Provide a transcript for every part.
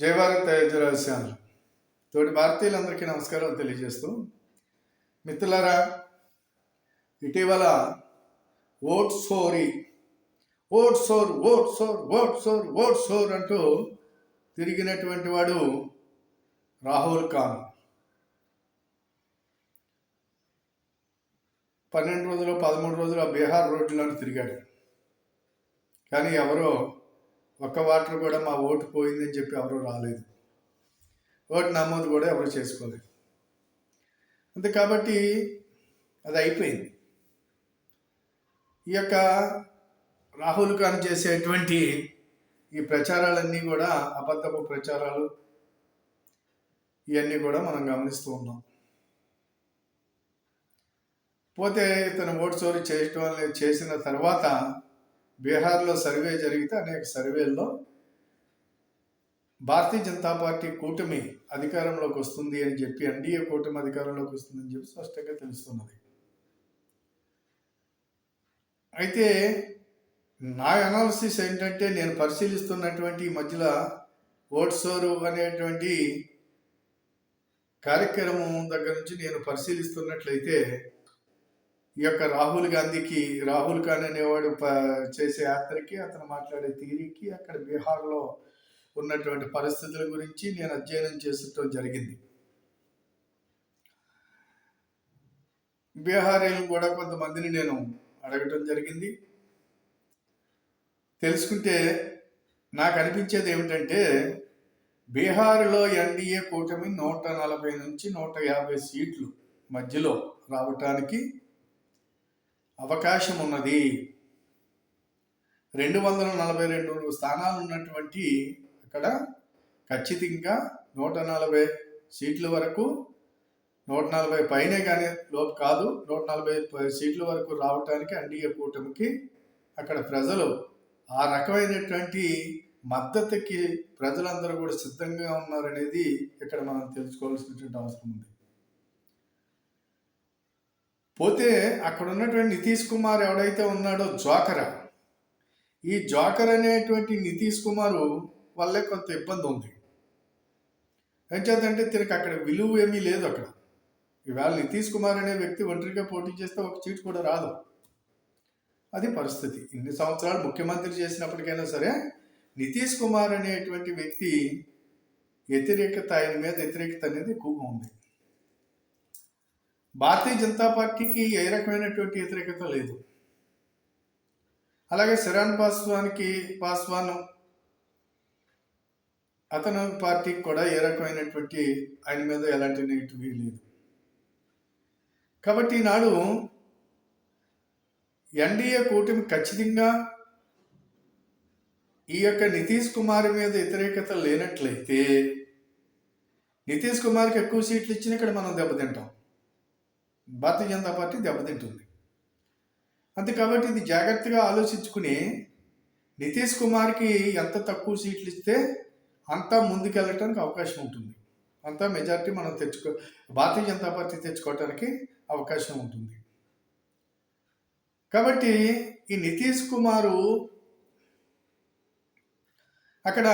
జై భారత్ తేజరాశ్యాలు తోటి భారతీయులందరికీ నమస్కారం తెలియజేస్తూ మిత్రులారా ఇటీవల ఓట్ సోరీ ఓట్ సోర్ ఓట్ సోర్ ఓట్ సోర్ ఓట్ సోర్ అంటూ తిరిగినటువంటి వాడు రాహుల్ ఖాన్. పన్నెండు రోజులు పదమూడు రోజులు బీహార్ రోడ్లలో తిరిగాడు. కానీ ఎవరో ఒక్క వాటర్ కూడా మా ఓటు పోయిందని చెప్పి ఎవరు రాలేదు. ఓటు నమోదు కూడా ఎవరు చేసుకోలేదు. అంతే కాబట్టి అది అయిపోయింది. ఈ యొక్క రాహుల్ ఖాన్ చేసేటువంటి ఈ ప్రచారాలన్నీ కూడా అబద్ధపు ప్రచారాలు ఇవన్నీ కూడా మనం గమనిస్తూ ఉన్నాం. పోతే ఇతను ఓటు చోరీ చేయటం చేసిన తర్వాత బీహార్లో సర్వే జరిగితే అనేక సర్వేల్లో భారతీయ జనతా పార్టీ కూటమి అధికారంలోకి వస్తుంది అని చెప్పి ఎన్డీఏ కూటమి అధికారంలోకి వస్తుందని చెప్పి స్పష్టంగా తెలుస్తున్నది. అయితే నా అనాలిసిస్ ఏంటంటే నేను పరిశీలిస్తున్నటువంటి ఈ మధ్యలో ఓట్సోరు అనేటువంటి కార్యక్రమం దగ్గర నుంచి నేను పరిశీలిస్తున్నట్లయితే ఈ యొక్క రాహుల్ గాంధీకి రాహుల్ ఖాన్ అనేవాడు చేసే యాత్రకి అతను మాట్లాడే తీరికి అక్కడ బీహార్లో ఉన్నటువంటి పరిస్థితుల గురించి నేను అధ్యయనం చేసటం జరిగింది. బీహారీలు కూడా కొంతమందిని నేను అడగటం జరిగింది. తెలుసుకుంటే నాకు అనిపించేది ఏమిటంటే బీహార్లో ఎన్డీఏ కూటమి నూట నలభై నుంచి నూట యాభై సీట్లు మధ్యలో రావటానికి అవకాశం ఉన్నది. రెండు వందల నలభై రెండు స్థానాలు ఉన్నటువంటి అక్కడ ఖచ్చితంగా నూట నలభై సీట్ల వరకు నూట నలభై పైనే కానీ లోపు కాదు నూట నలభై సీట్ల వరకు రావటానికి ఎన్డీఏ కూటమికి అక్కడ ప్రజలు ఆ రకమైనటువంటి మద్దతుకి ప్రజలందరూ కూడా సిద్ధంగా ఉన్నారనేది ఇక్కడ మనం తెలుసుకోవాల్సినటువంటి అవసరం ఉంది. పోతే అక్కడ ఉన్నటువంటి నితీష్ కుమార్ ఎవడైతే ఉన్నాడో జోకర ఈ జోకర్ అనేటువంటి నితీష్ కుమారు వల్లే కొంత ఇబ్బంది ఉంది. ఏం చేద్దంటే తినకు అక్కడ విలువ ఏమీ లేదు అక్కడ. ఈవేళ నితీష్ కుమార్ అనే వ్యక్తి ఒంటరిగా పోటీ చేస్తే ఒక చీటు కూడా రాదు. అది పరిస్థితి. ఇన్ని సంవత్సరాలు ముఖ్యమంత్రి చేసినప్పటికైనా సరే నితీష్ కుమార్ అనేటువంటి వ్యక్తి వ్యతిరేకత ఆయన మీద వ్యతిరేకత అనేది ఎక్కువగా ఉంది. భారతీయ జనతా పార్టీకి ఏ రకమైనటువంటి వ్యతిరేకత లేదు. అలాగే శరణ్ పాస్వాన్కి పాస్వాన్ అతను పార్టీకి కూడా ఏ రకమైనటువంటి ఆయన మీద ఎలాంటి నెగిటివ్ లేదు. కాబట్టి ఈనాడు ఎన్డీఏ కూటమి ఖచ్చితంగా ఈ యొక్క నితీష్ కుమార్ మీద వ్యతిరేకత లేనట్లయితే నితీష్ కుమార్కి ఎక్కువ సీట్లు ఇచ్చిన ఇక్కడ మనం దెబ్బతింటాం. భారతీయ జనతా పార్టీ దెబ్బతింటుంది. అంతే కాబట్టి ఇది జాగ్రత్తగా ఆలోచించుకుని నితీష్ కుమార్కి ఎంత తక్కువ సీట్లు ఇస్తే అంతా ముందుకెళ్ళటానికి అవకాశం ఉంటుంది. అంతా మెజారిటీ మనం తెచ్చుకో భారతీయ జనతా పార్టీ తెచ్చుకోవటానికి అవకాశం ఉంటుంది. కాబట్టి ఈ నితీష్ కుమారు అక్కడ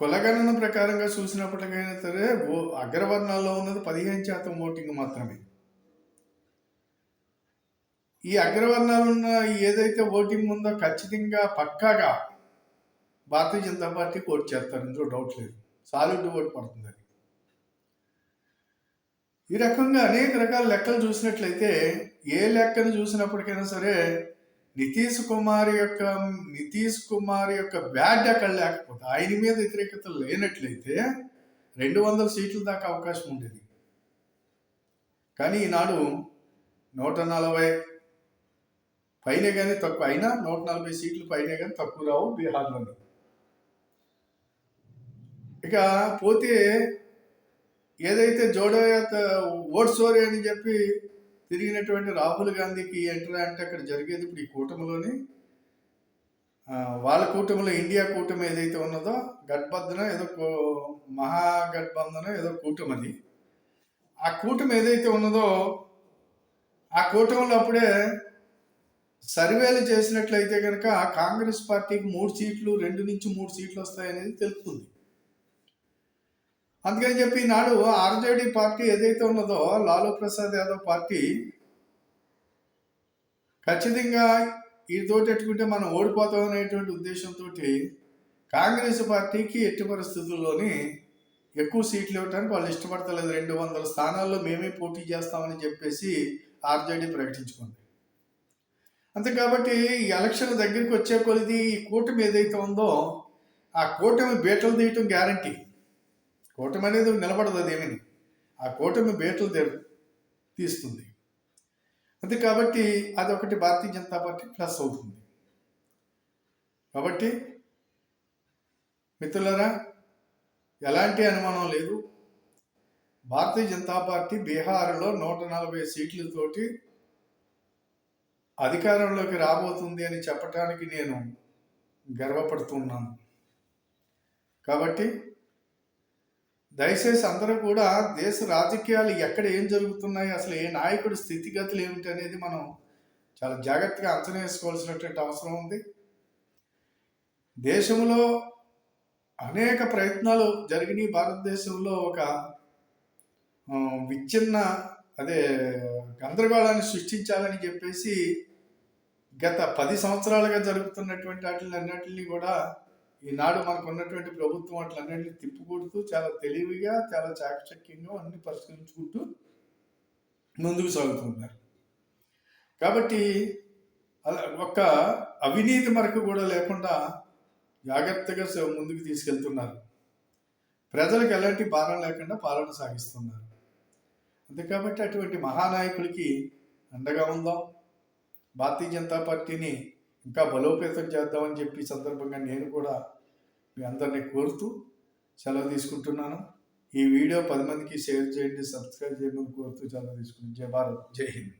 కులగణన ప్రకారంగా చూసినప్పటికైనా సరే ఓ అగ్రవర్ణాల్లో ఉన్నది పదిహేను శాతం ఓటింగ్ మాత్రమే. ఈ అగ్రవర్ణాలు ఉన్న ఏదైతే ఓటింగ్ ఉందో ఖచ్చితంగా పక్కాగా భారతీయ జనతా పార్టీకి ఓటు చేస్తారు. ఇందులో డౌట్ లేదు. సాలిడ్ ఓటు పడుతుంది అది. ఈ రకంగా అనేక రకాల లెక్కలు చూసినట్లయితే ఏ లెక్కను చూసినప్పటికైనా సరే నితీష్ కుమార్ యొక్క నితీష్ కుమార్ యొక్క బ్యాడ్ అక్కడ లేకపోతే ఆయన మీద వ్యతిరేకత లేనట్లయితే రెండు వందల సీట్ల దాకా అవకాశం ఉండేది. కానీ ఈనాడు నూట నలభై పైనే కానీ తక్కువ అయినా నూట నలభై సీట్లు పైనే కానీ తక్కువ రావు బీహార్లోని. ఇక పోతే ఏదైతే జోడో ఓట్స్ సోరీ అని చెప్పి తిరిగినటువంటి రాహుల్ గాంధీకి ఎంటర్ అంటే అక్కడ జరిగేది ఇప్పుడు ఈ కూటమిలోని వాళ్ళ కూటమిలో ఇండియా కూటమి ఏదైతే ఉన్నదో గఠబంధన ఏదో మహాగఠబంధన ఏదో కూటమి అది ఆ కూటమి ఏదైతే ఉన్నదో ఆ కూటమిలో అప్పుడే సర్వేలు చేసినట్లయితే కనుక కాంగ్రెస్ పార్టీకి మూడు సీట్లు రెండు నుంచి మూడు సీట్లు వస్తాయనేది తెలుస్తుంది. అందుకని చెప్పి నాడు ఆర్జేడీ పార్టీ ఏదైతే ఉన్నదో లాలూ ప్రసాద్ యాదవ్ పార్టీ ఖచ్చితంగా వీటితోటి ఎట్టుకుంటే మనం ఓడిపోతాం అనేటువంటి ఉద్దేశంతో కాంగ్రెస్ పార్టీకి ఎట్టి పరిస్థితుల్లోని ఎక్కువ సీట్లు ఇవ్వడానికి వాళ్ళు ఇష్టపడతలేదు. రెండు వందల స్థానాల్లో మేమే పోటీ చేస్తామని చెప్పేసి ఆర్జేడీ ప్రకటించుకుంది. అంతే కాబట్టి ఈ ఎలక్షన్ దగ్గరికి వచ్చే కొలిది ఈ కూటమి ఏదైతే ఉందో ఆ కూటమి బీటలు తీయటం గ్యారంటీ. కూటమి అనేది నిలబడదు అదేమని ఆ కూటమి బేటలు తీ తీస్తుంది. అది కాబట్టి అదొకటి భారతీయ జనతా పార్టీ ప్లస్ అవుతుంది. కాబట్టి మిత్రులరా ఎలాంటి అనుమానం లేదు. భారతీయ జనతా పార్టీ బీహార్లో నూట నలభై సీట్లతోటి అధికారంలోకి రాబోతుంది అని చెప్పడానికి నేను గర్వపడుతున్నాను. కాబట్టి దయచేసి అందరూ కూడా దేశ రాజకీయాలు ఎక్కడ ఏం జరుగుతున్నాయి అసలు ఏ నాయకుడి స్థితిగతులు ఏమిటి అనేది మనం చాలా జాగ్రత్తగా అంచనా వేసుకోవాల్సినటువంటి అవసరం ఉంది. దేశంలో అనేక ప్రయత్నాలు జరిగినాయి. భారతదేశంలో ఒక విచ్ఛిన్న అదే గందరగోళాన్ని సృష్టించాలని చెప్పేసి గత పది సంవత్సరాలుగా జరుగుతున్నటువంటి వాటిని అన్నింటినీ కూడా ఈనాడు మనకు ఉన్నటువంటి ప్రభుత్వం వాటిలన్నింటినీ తిప్పుకొడుతూ చాలా తెలివిగా చాలా చాకచక్యంగా అన్ని పరిష్కరించుకుంటూ ముందుకు సాగుతున్నారు. కాబట్టి అలా ఒక్క అవినీతి మరకు కూడా లేకుండా జాగ్రత్తగా ముందుకు తీసుకెళ్తున్నారు. ప్రజలకు ఎలాంటి భారం లేకుండా పాలన సాగిస్తున్నారు. అంతే కాబట్టి అటువంటి మహానాయకులకి అండగా ఉందాం. భారతీయ జనతా పార్టీని ఇంకా బలోపేతం చేద్దామని చెప్పి సందర్భంగా నేను కూడా మీ అందరినీ కోరుతూ సెలవు తీసుకుంటున్నాను. ఈ వీడియో పది మందికి షేర్ చేయండి సబ్స్క్రైబ్ చేయమని కోరుతూ సెలవు తీసుకుంటాను జయ భారత్ జై హింద్.